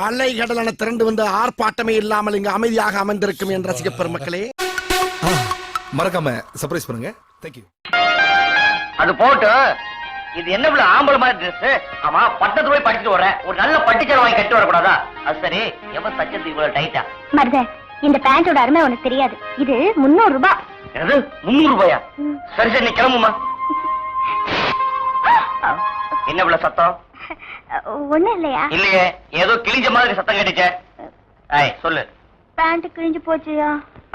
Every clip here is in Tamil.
அலை கடலான திரண்டு வந்து ஆர்ப்பாட்டமே இல்லாமல் இங்கு அமைதியாக அமர்ந்திருக்கும் என் ரசிக பெருமக்களே மறக்காம சர்ப்ரைஸ் பண்ணுங்க. தேங்க்யூ அது போட்டு இது என்ன இவ்வளவு ஆம்பளை மாதிரி ட்ரெஸ் ஆமா பட்டத்து போய் படிச்சுட்டு வரேன் ஒரு நல்ல பட்டுச்சல் வாங்கி கட்டி வரக்கூடாதா அது சரி. எவன் தச்சது இவ்வளவு டைட்டா மருத இந்த பேண்டோட அருமை உனக்கு தெரியாது. இது முன்னூறு ரூபாய் எது முந்நூறு ரூபாயா. சரி சரி நீ கிளம்புமா என்ன இவ்வளவு சத்தம்? ஒண்ணும் இல்லையா? இல்லையே ஏதோ கிழிஞ்ச மாதிரி சத்தம் கேட்டுச்சே. ஐய் சொல்லு. பேண்ட் கிழிஞ்சு போச்சுயா?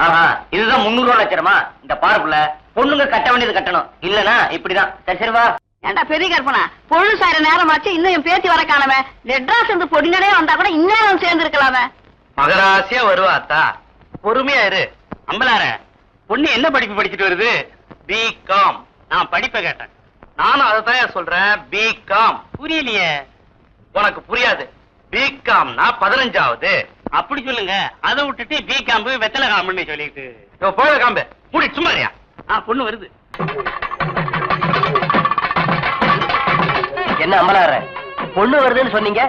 ஆஹா இதுதான் முந்நூறு ரூபா லட்சணமா இந்த பாருக்குள்ள பொண்ணுங்க கட்ட வேண்டியது கட்டணும். இல்லனா இப்படிதான். சரி சரி வா. ஏண்டா பெரிய கற்பனா? பொழுது சாயிர நேரமாச்சு இன்னும் என் பேத்தி வர காணமே லெட்ராஸ் இருந்து பொடிநடே வந்தா கூட இந்நேரம் சேர்ந்து இருக்கலாமே மகராசியா வருவா அத்தா? பொறுமையா இரு. அம்பலார பொண்ணு என்ன படிப்பு படிச்சுட்டு வருது? பி காம் நான் படிப்பை கேட்டேன். நானும் அதை தான் சொல்றேன். பி காம் புரியலையே. உனக்கு புரியாது. பி காம்னா பதினஞ்சாவது. அப்படி சொல்லுங்க. அதை விட்டுட்டு பி காம்பு வெத்தலை காம்புன்னு சொல்லிட்டு. போய காம்பு. மூடி சும்மாரியா ஆ பொண்ணு வருது. என்ன அம்பலார பொண்ணு வருதுன்னு சொன்னீங்க?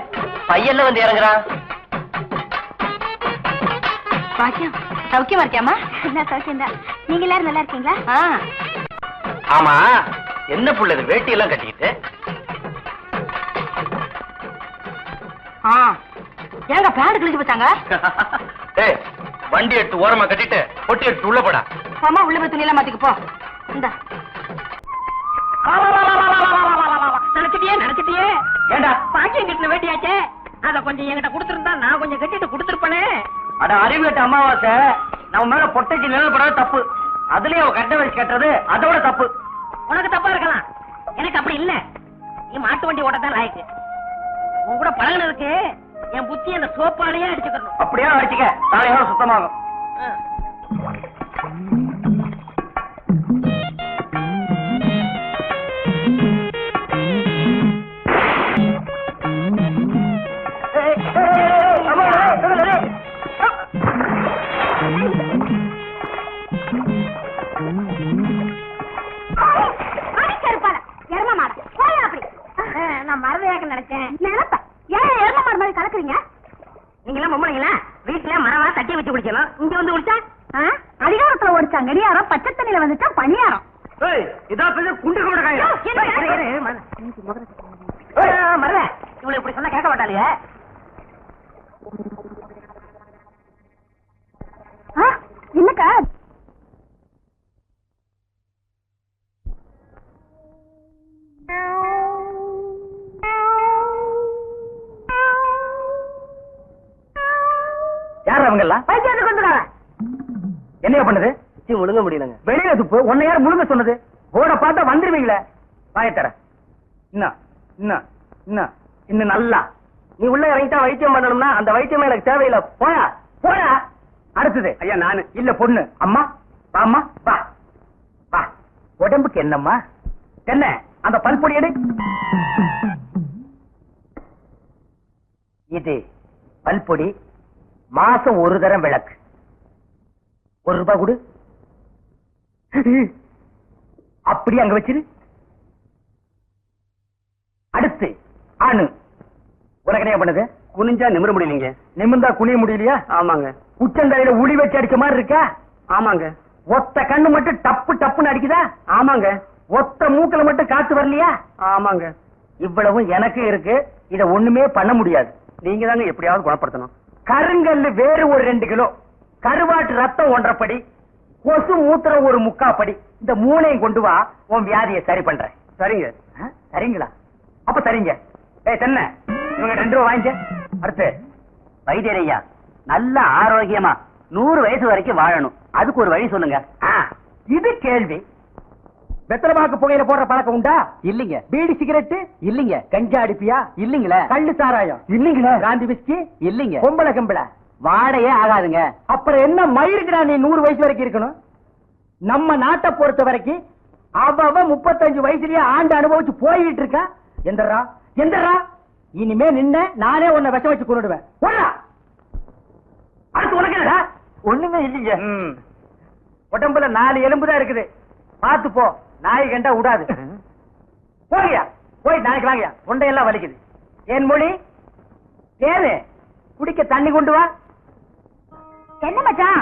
பையன்ல வந்து இறங்குறான் பாக்கியம் சௌக்கியமா இருக்கியாமா நான் சௌக்கியம் தான் நீங்க எல்லாரும் நல்லா இருக்கீங்களா? ஆமா. என்ன புள்ள இது? வேட்டி எல்லாம் கட்டிக்கிட்டு? ஏங்க பேண்ட் கிழிச்சு போச்சாங்க? ஏய் வண்டி எடுத்து ஓரமா கட்டிட்டு பொட்டி எடுத்து உள்ள போடா. அம்மா உள்ள போய் துணியெல்லாம் மாத்திக்க போ. இந்த. நினைச்சிட்டியே நினைச்சிட்டியே? ஏண்டா? பாக்கியம் கட்டின வேட்டியாச்சே? அத கொஞ்சம் என்கிட்ட கொடுத்துருந்தா நான் கொஞ்சம் கட்டிட்டு கொடுத்துருப்பேனே. அட அறிவு கட்ட அமாவாசை. நம்ம மேல பொட்டைக்கு நிழல் படாத தப்பு. அதுலயும் அவ கட்ட வச்சு கட்டுறது அதோட தப்பு. உனக்கு தப்பா இருக்கலாம். எனக்கு அப்படி இல்ல. நீ மாட்டு வண்டி ஓட்டத்தான் லாய்க்கு. உன் கூட பழகினதுக்கு என் புத்தி அந்த சோப்பாலேயே அடிச்சுக்கணும் அப்படியே அடிச்சுக்க. தலையோட சுத்தமாகும். வந்து குடிச்சா? அதிகாரத்துல ஓடிச்சா கடியாரம் பச்சை தண்ணியில வந்துச்சா பணியாரம் இதான் பெரிய குண்டு? மரத இவளை இப்படி சொன்னா கேட்க மாட்டாளுங்க ஆ? என்னக்கா அவங்க எல்லாம் பைத்தியத்துக்கு வந்துடுறாங்க என்னைய பண்ணுது? முழுங்க முடியலங்க. வெளியில துப்பு உன்னை யார் முழுங்க சொன்னது? போட பார்த்தா வந்துருவீங்களே. வாயத்தர இன்னும் இன்னும் இன்னும் இன்னும் நல்லா. நீ உள்ள இறங்கிட்டா வைத்தியம் பண்ணணும்னா அந்த வைத்தியம் எனக்கு தேவையில்லை. போயா போயா அடுத்தது. ஐயா நானு. இல்ல பொண்ணு. அம்மா வாம்மா வா. வா. உடம்புக்கு என்னம்மா? என்ன? அந்த பல்பொடி எடு. இது பல்பொடி. மாசம் ஒரு தரம் விளக்கு. ஒரு ரூபாய் கொடு. அப்படி அங்க வச்சிரு. அடுத்து ஆணு. உனக்கு என்ன பண்ணுது? குனிஞ்சா நிமிர முடியலீங்க. நிமிர்ந்தா குனிய முடியலையா? ஆமாங்க. உச்சந்தலையில உளி வச்சு அடிச்ச மாதிரி இருக்கா? ஆமாங்க. ஒத்த கண்ணு மட்டும் டப்பு டப்புன்னு அடிக்குதா? ஆமாங்க. ஒத்த மூக்குல மட்டும் காத்து வரலையா? ஆமாங்க. இவ்வளவும் எனக்கு இருக்கு. இத ஒண்ணுமே பண்ண முடியாது. நீங்க தாங்க எப்படியாவது குணப்படுத்தணும். கருங்கல்லு வேறு ஒரு ரெண்டு கிலோ. கருவாட்டு ரத்தம் ஒன்றப்படி. கொசு மூத்திர ஒரு முக்காப்படி. இந்த மூணையும் கொண்டு வா உன் வியாதியை சரி பண்றேன். சரிங்க. சரிங்களா? அப்ப சரிங்க. ஏ தென்ன இவங்க ரெண்டு ரூபா வாங்கிக்க. அடுத்து வைத்தியரையா நல்ல ஆரோக்கியமா நூறு வயசு வரைக்கும் வாழணும். அதுக்கு ஒரு வழி சொல்லுங்க. இது கேள்வி. வெத்தலமாக்கு புகையில போடுற பழக்கம் உண்டா? இல்லீங்க. பீடி சிகரெட் இல்லீங்க. கஞ்சா அடிப்பியா? இல்லீங்களே. கள்ளு சாராயம்? இல்லீங்களே. காந்தி விஸ்கி இல்லீங்க. பொம்பளை கம்பளை? வாடையே ஆகாதுங்க. அப்புறம் என்ன மயிருக்குடா நீ நூறு வயசு வரைக்கும் இருக்கணும்? நம்ம நாட்டை பொறுத்த வரைக்கும் அவ முப்பத்தஞ்சு வயசுலயே ஆண்டு அனுபவிச்சு போயிட்டு இருக்கா? எந்தரா எந்தரா இனிமே நின்ன நானே உன்னை விஷம் வச்சு கொண்டுடுவேன் அடுத்து உனக்கு என்னடா? ஒண்ணுமே இல்லைங்க. உடம்புல நாலு எலும்பு தான் இருக்குது. பாத்து போ. நாய் கண்டா விடாது போறியா போய் நாளைக்கு வாங்கயா உண்டையெல்லாம் வலிக்குது. என் மொழி? ஏது குடிக்க தண்ணி கொண்டு வா. என்ன மச்சான்?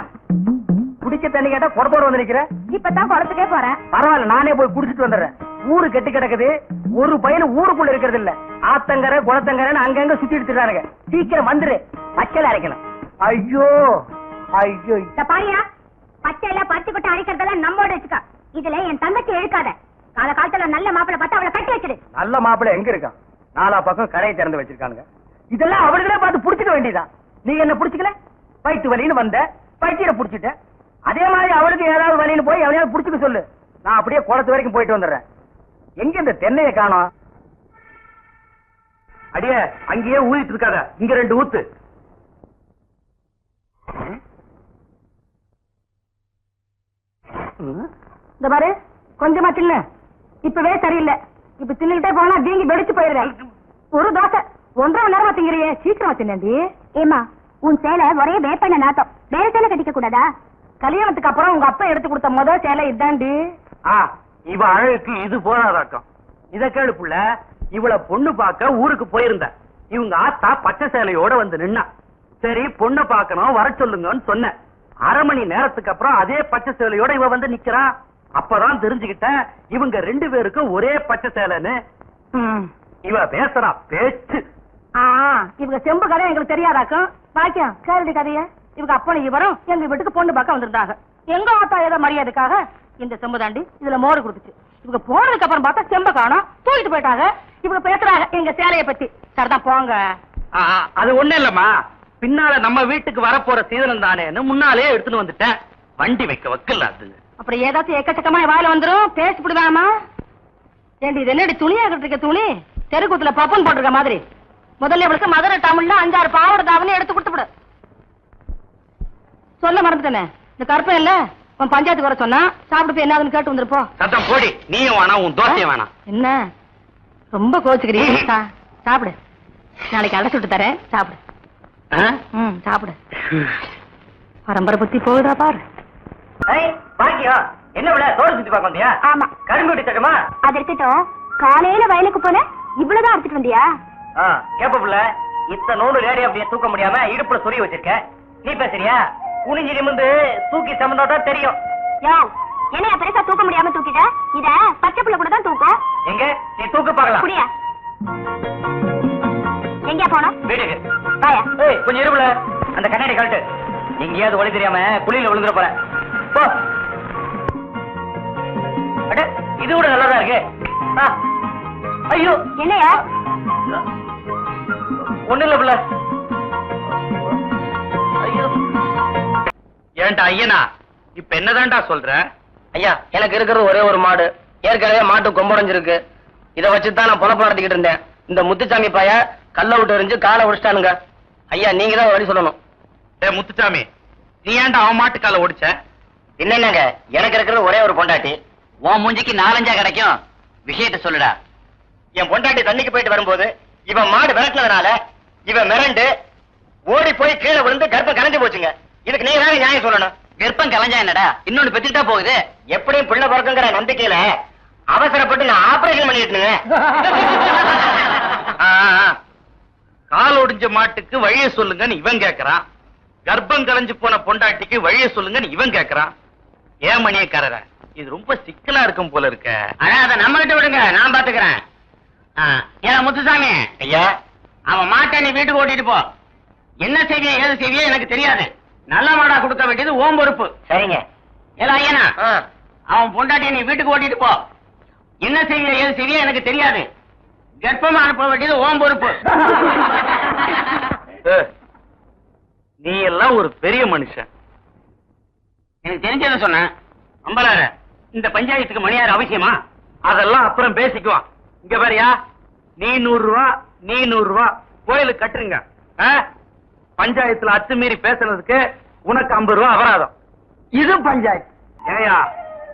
குடிக்க தண்ணி கேட்டா குடத்தோட வந்து நிக்கிற. இப்பதான் குளத்துக்கே போறேன். பரவாயில்ல நானே போய் குடிச்சிட்டு வந்துடுறேன். ஊரு கெட்டு கிடக்குது. ஒரு பையன் ஊருக்குள்ள இருக்கிறது இல்ல ஆத்தங்கரை குளத்தங்கரைன்னு அங்கங்க சுத்தி எடுத்துறானுங்க சீக்கிரம் வந்துரு. பச்சையில அரைக்கணும். ஐயோ ஐயோ. இந்த பாரியா பச்சையில பருத்தி கொட்டை அரைக்கிறதெல்லாம் நம்மோட வச்சுக்க. இதுல என் தங்கச்சி எழுக்காத கால காலத்துல நல்ல மாப்பிளை பார்த்து அவளை கட்டி வச்சிரு நல்ல மாப்பிள்ள எங்க இருக்கான்? நாலா பக்கம் கடையை திறந்து வச்சிருக்கானுங்க. இதெல்லாம் அவனுங்களே பார்த்து புடிச்சுக்க வேண்டியதான் நீ என்ன புடிச்சுக்கல? வயிற்று வலின்னு வந்த பைத்தியரை புடிச்சிட்ட. அதே மாதிரி அவளுக்கு ஏதாவது வழின்னு போய் அவனையாவது புடிச்சுக்க சொல்லு. நான் அப்படியே குளத்து வரைக்கும் போயிட்டு வந்துடுறேன். எங்க இந்த தென்னையை காணோம்? அடியே அங்கேயே ஊதிட்டு இருக்காத. இங்க ரெண்டு ஊத்து. இந்த பாரு கொஞ்சமா தின்னு. இப்பவே சரியில்லை. இப்ப தின்னுகிட்டே போனா வீங்கி வெடிச்சு போயிருவேன் ஒரு தோசை. ஒன்றரை மணி நேரமா திங்கிறியே. சீக்கிரமா தின்னண்டி ஏமா உன் சேலை ஒரே வேப்பண்ண நாட்டம் வேற சேலை கட்டிக்க கூடாதா கல்யாணத்துக்கு அப்புறம் உங்க அப்பா எடுத்து கொடுத்த முத சேலை இதாண்டி ஆ இவ அழகுக்கு இது போனாதாட்டம் இத கேளு புள்ள இவள பொண்ணு பார்க்க ஊருக்கு போயிருந்த இவங்க ஆத்தா பச்சை சேலையோட வந்து நின்னா. சரி பொண்ணு பார்க்கணும் வர சொல்லுங்கன்னு சொன்னேன். அரை மணி நேரத்துக்கு அப்புறம் அதே பச்சை சேலையோட இவ வந்து நிக்கிறா. அப்பதான் தெரிஞ்சுக்கிட்டேன் இவங்க ரெண்டு பேருக்கும் ஒரே பச்சை சேலைன்னு. இவ பேசுறா பேச்சு. இவங்க செம்பு கதை எங்களுக்கு தெரியாதாக்கும்? பாக்கியம் கேரடி கதைய. இவங்க அப்பனை இவரும் எங்க வீட்டுக்கு பொண்ணு பார்க்க வந்திருந்தாங்க. எங்க ஆத்தா ஏதோ மரியாதைக்காக இந்த செம்பு தாண்டி இதுல மோர் கொடுத்துச்சு. இவங்க போனதுக்கு அப்புறம் பார்த்தா செம்ப காணோம். தூக்கிட்டு போயிட்டாங்க. இவங்க பேசுறாங்க எங்க சேலைய பத்தி. சரிதான் போங்க. அது ஒண்ணு இல்லம்மா. பின்னால நம்ம வீட்டுக்கு வரப்போற சீதனம் தானேன்னு முன்னாலே எடுத்துட்டு வந்துட்டேன். வண்டி வைக்க வைக்கல அது அப்புறம் ஏதாச்சும் எக்கச்சக்கமா வாயில வந்துரும் பேசி விடுவாமா ஏண்டி இது என்னடி துணியா கட்டிருக்க துணி? தெருக்கூத்துல பப்பன் போட்டிருக்க மாதிரி. முதல்ல இவளுக்கு மதுரை தமிழ்ல அஞ்சாறு பாவாடை தாவணி எடுத்து கொடுத்து விடு. சொல்ல மறந்துட்டேனே. இந்த கருப்பன் இல்ல? உன் பஞ்சாயத்துக்கு வர சொன்னா சாப்பிட்டு போய் என்னதுன்னு கேட்டு வந்துருப்போ சத்தம் போடி. நீயும் வேணாம் உன் தோசையும் வேணாம். என்ன? ரொம்ப கோச்சுக்கிறீங்க. சாப்பிடு. நாளைக்கு அடை சுட்டு தரேன். சாப்பிடு. சாப்பிடு. பரம்பரை புத்தி போகுதா பாரு. பாக்கியம் என்ன விட தோடு சுத்தி பார்க்க வந்தியா? ஆமா. கரும்பு தட்டுமா? அது இருக்கட்டும் காலையில வயலுக்கு போன இவ்வளவுதான் எடுத்துட்டு வந்தியா? கேப்ப புள்ள இத்த நூறு லேடி அப்படியே தூக்க முடியாம இடுப்புல சொறி வச்சிருக்க. நீ பேசுறியா? குனிஞ்சி நிமிந்து தூக்கி சமந்தாதான் தெரியும். யோ என்னைய பெருசா தூக்க முடியாம தூக்கிட்ட? இத பச்சை புள்ள கூட தான் தூக்கும். எங்க? நீ தூக்க பார்க்கலாம். குடியா. எங்க போனோம்? வீடுக்கு வாயா. ஏய் கொஞ்சம் இருப்புல அந்த கண்ணாடி கழட்டு. எங்கேயாவது ஒளி தெரியாம குழியில விழுந்துட போறேன். இது கூட நல்லதா இருக்கு. ஆ. ஐயோ. என்னையா? ஒண்ணு இல்ல புள்ள. ஐயோ. ஏன்டா ஐயனா? இப்ப என்னதான்டா சொல்ற? ஐயா எனக்கு இருக்கிறது ஒரே ஒரு மாடு. ஏற்கனவே மாட்டு கொம்படைஞ்சிருக்கு. இத வச்சுதான் நான் பொழப்பு நடத்திக்கிட்டு இருந்தேன். இந்த முத்துச்சாமி பைய கல்ல விட்டு எறிஞ்சு காலை உடிச்சிட்டானுங்க. ஐயா நீங்க தான் வழி சொல்லணும். டே முத்துச்சாமி நீ ஏன்டா அவன் மாட்டு காலை ஓடிச்ச? என்னங்க எனக்கு இருக்கிறது ஒரே ஒரு பொண்டாட்டி. உன் மூஞ்சிக்கு நாலஞ்சா கிடைக்கும். விஷயத்த சொல்லுடா. என் பொண்டாட்டி தண்ணிக்கு போயிட்டு வரும்போது இவன் மாடு விரட்டினதுனால இவன் மிரண்டு ஓடி போய் கீழே விழுந்து கர்ப்பம் கலைஞ்சு போச்சுங்க. இதுக்கு நீங்க வேற நியாயம் சொல்லணும். கர்ப்பம் கலைஞ்சா என்னடா? இன்னொன்னு பெத்துட்டா போகுது. எப்படியும் பிள்ளை பிறக்குங்கிற நம்பிக்கையில அவசரப்பட்டு நான் ஆபரேஷன் பண்ணிட்டுங்க கால் ஒடிஞ்ச மாட்டுக்கு வழிய சொல்லுங்கன்னு இவன் கேக்குறான். கர்ப்பம் கலைஞ்சு போன பொண்டாட்டிக்கு வழிய சொல்லுங்கன்னு இவன் கேக்குறான். ஏன் மணியக்காரர? இது ரொம்ப சிக்கலா இருக்கும் போல இருக்க. ஆனா அதை நம்ம கிட்ட விடுங்க. நான் பாத்துக்கிறேன். ஏன் முத்துசாமி. ஐயா. அவன் மாட்டை நீ வீட்டுக்கு ஓட்டிட்டு போ. என்ன செய்வியோ ஏது செய்வியோ எனக்கு தெரியாது. நல்ல மாடா கொடுக்க வேண்டியது ஓம் பொறுப்பு. சரிங்க. ஏல ஐயனா. அவன் பொண்டாட்டியை நீ வீட்டுக்கு ஓட்டிட்டு போ. என்ன செய்வியோ ஏது செய்வியோ எனக்கு தெரியாது. கர்ப்பமா அனுப்ப வேண்டியது ஓம் பொறுப்பு. நீ எல்லாம் ஒரு பெரிய மனுஷன். எனக்கு தெரிஞ்சதை சொன்னேன். அம்பலார இந்த பஞ்சாயத்துக்கு மணியார் அவசியமா? அதெல்லாம் அப்புறம் பேசிக்குவான் இங்க பாரியா நீ நூறு ரூபா நீ நூறு ரூபா கோயிலுக்கு கட்டுறீங்க ஆ? பஞ்சாயத்துல அத்துமீறி பேசுனதுக்கு உனக்கு ஐம்பது ரூபா அபராதம். இது பஞ்சாயத்து. ஏயா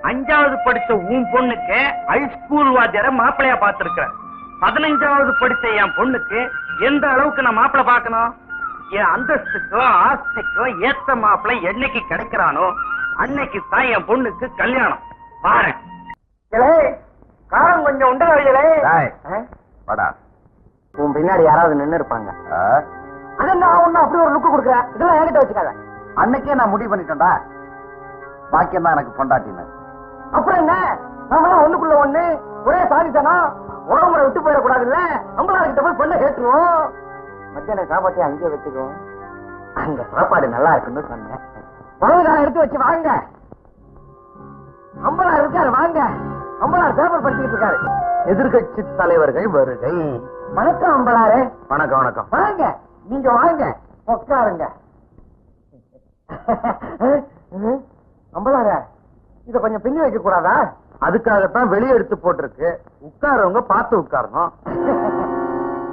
அஞ்சாவது படிச்ச உன் பொண்ணுக்கு ஹைஸ்கூல் வாத்தியார மாப்பிள்ளையா பார்த்திருக்க பதினஞ்சாவது படிச்ச என் பொண்ணுக்கு எந்த அளவுக்கு நான் மாப்பிள்ளை பார்க்கணும்? என் அந்தஸ்துக்கோ ஆஸ்திக்கோ ஏத்த மாப்பிள்ளை என்னைக்கு கிடைக்கிறானோ அன்னைக்கு தான் என் பொண்ணுக்கு கல்யாணம். பாரு காரம் கொஞ்சம் உண்டு வழிகளே வாடா. உன் பின்னாடி யாராவது நின்னு இருப்பாங்க. அது நான் ஒண்ணு அப்படி ஒரு லுக்கு கொடுக்குறேன் இதெல்லாம் என்கிட்ட வச்சுக்காத. அன்னைக்கே நான் முடிவு பண்ணிட்டேன்டா. பாக்கியம் தான் எனக்கு பொண்டாட்டின்னு. அப்புறம் என்ன? நாமெல்லாம் ஒண்ணுக்குள்ள ஒண்ணு ஒரே சாதித்தானா உறவுமுறை விட்டு போயிடக்கூடாதுல்ல? நம்மளா கிட்ட போய் பொண்ணை கேட்டுருவோம். மத்தியான சாப்பாட்டை அங்கேயே வச்சுக்குவோம். அங்க சாப்பாடு நல்லா இருக்குன்னு சொன்னேன். வாங்க எடுத்து வச்சு வாங்க. அம்பலார் இருக்காரு வாங்க. அம்பலார் பேப்பர் படிச்சுட்டு இருக்காரு. எதிர்கட்சி தலைவர்கள் வருகை. வணக்கம் அம்பலாரு. வணக்கம் வணக்கம். வாங்க. நீங்க வாங்க. உட்காருங்க. அம்பலார இத கொஞ்சம் பின்னி வைக்க கூடாதா? அதுக்காகத்தான் வெளியே எடுத்து போட்டிருக்கு. உட்காரவங்க பார்த்து உட்காரணும்.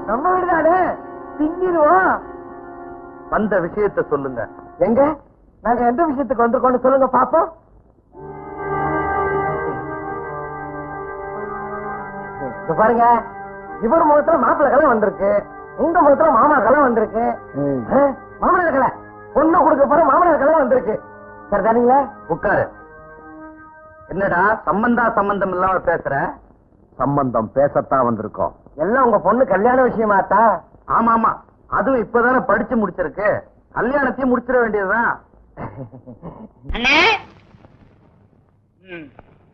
நம்ம வீடுதானே? பின்னிடுவோம். வந்த விஷயத்த சொல்லுங்க. எங்க? நாங்க எந்த விஷயத்துக்கு வந்திருக்கோம்னு சொல்லுங்க பாப்போம். பாருங்க இவர் முகத்துல மாப்பிள்ளை கலை வந்திருக்கு உங்க முகத்துல மாமா கலை வந்திருக்கு மாமனார் கலை பொண்ணு கொடுக்க போற மாமனார் கலை வந்திருக்கு. சரி தானுங்களா உட்காரு. என்னடா சம்பந்தா சம்பந்தம் இல்லாம பேசுற? சம்பந்தம் பேசத்தான் வந்திருக்கோம். எல்லாம் உங்க பொண்ணு கல்யாண விஷயமாத்தா ஆமா ஆமா அதுவும் இப்பதானே படிச்சு முடிச்சிருக்கு. கல்யாணத்தையும் முடிச்சிட வேண்டியதுதான். அண்ணே.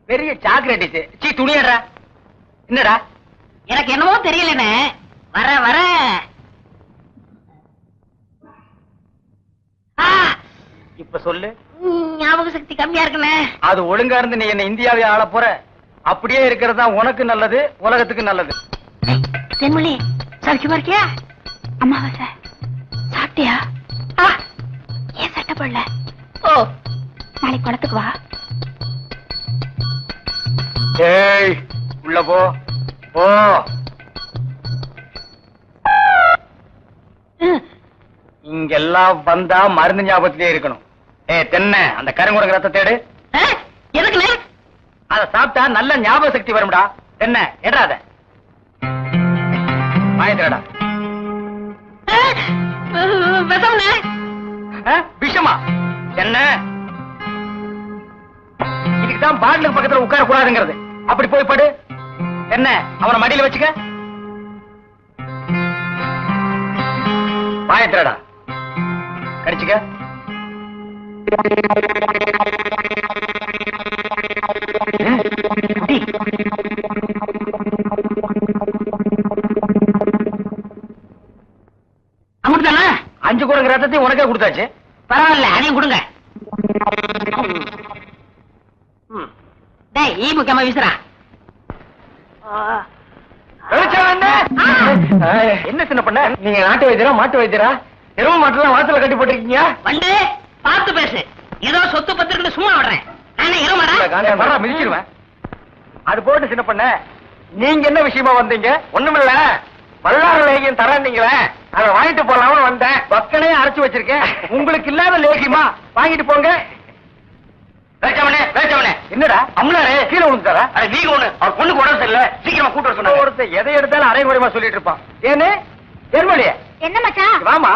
பெரிய சாக்லேட் சீ துணியடா. என்னடா? எனக்கு என்னமோ தெரியலண்ணே. வர வர. இப்ப சொல்லு. ஞாபக சக்தி கம்மியா இருக்குண்ணே. அது ஒழுங்கா இருந்து நீ என்ன இந்தியாவை ஆள போற. அப்படியே இருக்கிறது தான் உனக்கு நல்லது உலகத்துக்கு நல்லது. தென்மொழி சௌக்கியமா இருக்கியா? அமாவாசை சாப்பிட்டியா? ஆ, ஏன் சட்டை போடல ஓ நாளைக்கு குளத்துக்கு வா. ஏய் உள்ள போ இங்கெல்லாம் வந்தா மருந்து ஞாபகத்திலே இருக்கணும். ஏ தென்ன அந்த கருங்குரங்க ரத்த தேடு. எதுக்குண்ணே அத சாப்பிட்டா நல்ல ஞாபக சக்தி வரும்டா. தென்ன எடாத ஆ, விஷம்ண்ணே விஷமா? என்ன? இதுக்கு தான் பாட்டிலுக்கு பக்கத்துல உட்கார கூடாதுங்கிறது அப்படி போய் படு. என்ன? அவனை மடியில வச்சுக்க. பாயத்திரடா கடிச்சுக்க. Thank you. அஞ்சு குரங்கு ரத்தத்தையும் உனக்கே கொடுத்தாச்சு. பரவாயில்ல அதையும் கொடுங்க. டேய் ஈ முக்கியமா வீசுறா. என்ன? சின்ன பண்ண? நீங்க நாட்டு வைத்தியரா மாட்டு வைத்தியரா? எரும மாட்டுலாம் வாசல்ல கட்டி போட்டிருக்கீங்க? வண்டு பார்த்து பேசு. ஏதோ சொத்து பத்திரன்னு சும்மா விடுறேன். நானே வர்றா, மிதிச்சிருவேன். அது போட்டு சின்ன பண்ண நீங்க என்ன விஷயமா வந்தீங்க? ஒண்ணுமில்ல. பல்லாறு லேகியம் தரேன்னீங்களே அதை வாங்கிட்டு போலாம்னு வந்தேன். பக்கனே அரைச்சு வச்சிருக்கேன். உங்களுக்கு இல்லாத லேகியமா? வாங்கிட்டு போங்க. என்னடா? அம்லாரே கீழே விழுந்துட்டாரா? அட நீங்க ஒண்ணு. அவர் பொண்ணுக்கு உடம்பு சரியில்லை. சீக்கிரமா கூட்டு வர சொன்னாங்க ஒருத்தர் எதை எடுத்தாலும் அரை குறைமா சொல்லிட்டு இருப்பான். ஏன்னு ஏர்மொழியே என்ன மச்சான்? வாமா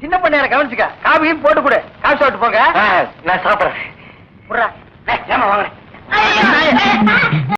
சின்ன பண்ணையார கவனிச்சுக்க? காபியும் போட்டு கொடு. காசு சாப்பிட்டு போங்க. நான் சாப்பிடுறேன். ஏமா வாங்க. ஐயோ.